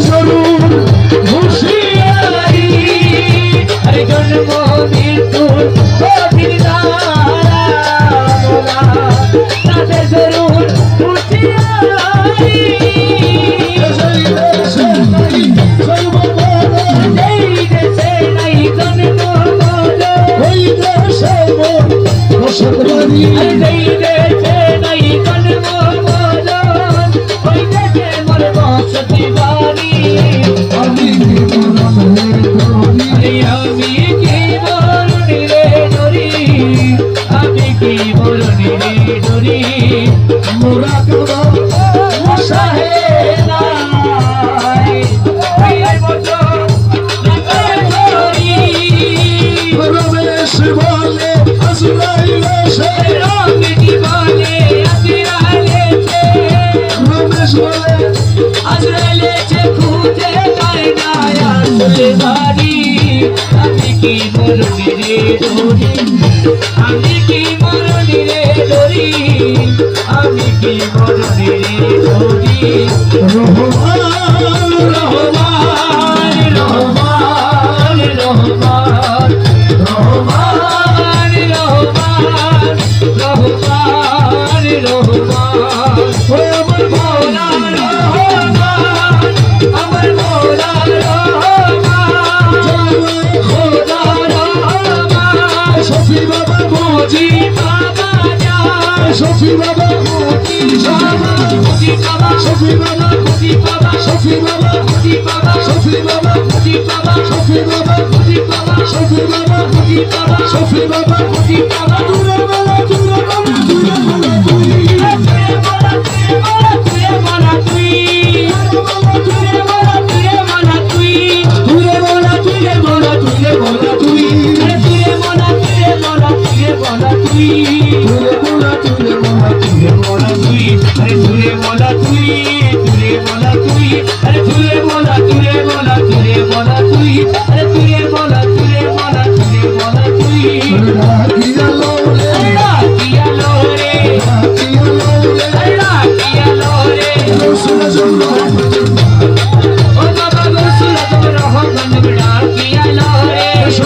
স্বরূপ বাড়ি আমি কি মরুনি রে ডরি আমি কি মরুনি রে ডরি আমি কি মরুনি রে ডরি রহমান রহমান। সখী বাবা সখী বাবা সখী বাবা সখী বাবা সখী বাবা সখী বাবা সখী বাবা সখী বাবা সখী বাবা সখী বাবা সখী বাবা সখী বাবা সখী বাবা সখী বাবা দূরে বেলা দূরে বেলা দূরে বেলা Please.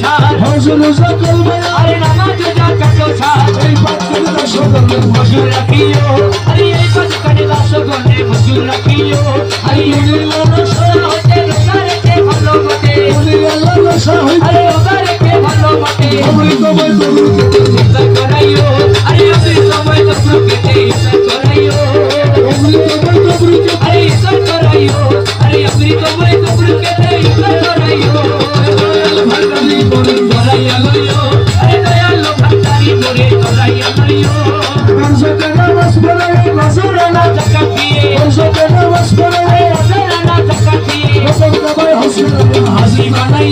ছাড় হজুর সকল মায়া আরে নামাজ যা কাটো ছাড় এই পাখিটা সকল হজুর রাখিও। আরে এই পাখিটা লাশ গলে হজুর রাখিও। আরে ইউনিল সরা হতে রকারে কে ভালো মতে। ইউনিল সরা হতে আরে রকারে কে ভালো মতে। আমি তোমায় তুমি চিন্তা করাইও। আরে আমি তোমায় তুমি চিন্তা করাইও। আমি তোমায় তুমি আরে চিন্তা করাইও। আরে আমি তোমায় তুমি চিন্তা করাইও। ধরাইয়া লইও আরে দয়াল ভান্ডারি মোরে ধরাইয়া লইও বংশকে নমস করে মাসুরা না জাকা দিয়ে বংশকে নমস করে আদরা না জাকা দিয়ে বসন্ত ভাই হাসি হাসি বানাই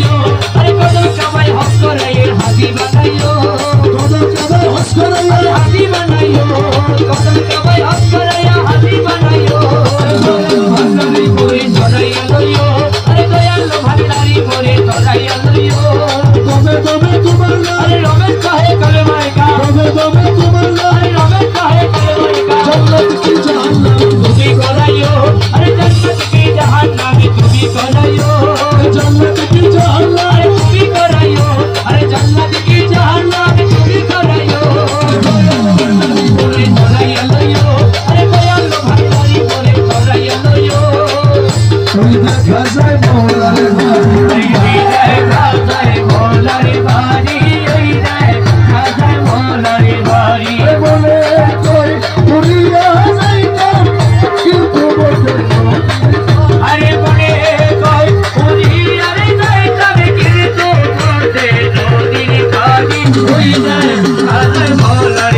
আমি হই যায় আর ভোলার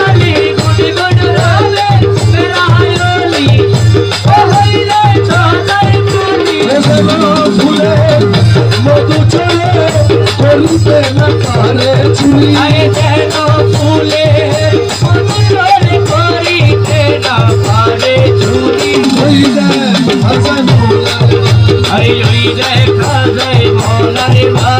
মালি এসব ফুলে মধু চলে করিতে না পারে চুরি যেন ফুলে মধুর করিতে না পারে চুরি ওই ভাষায় মোলার আরে ওই যায় খাজায় মৌলারে বাড়ি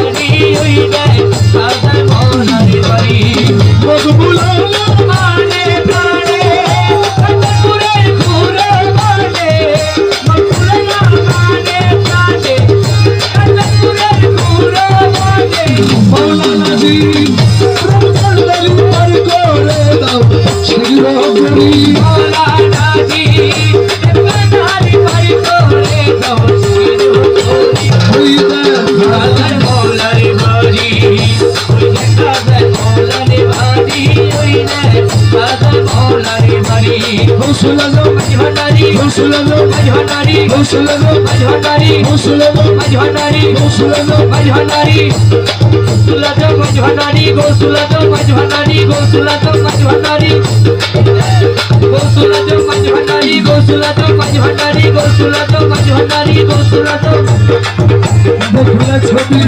মৌলানাজি রমজানদারি পার করে দাও শির করি মৌলা নাজি কানারি গৌসুলাত মজভানারি গৌসুলাত মজভানারি গৌসুলাত মজভানারি গৌসুলাত মজভানারি গৌসুলাত মজভানারি গৌসুলাত মজভানারি গৌসুলাত ছবি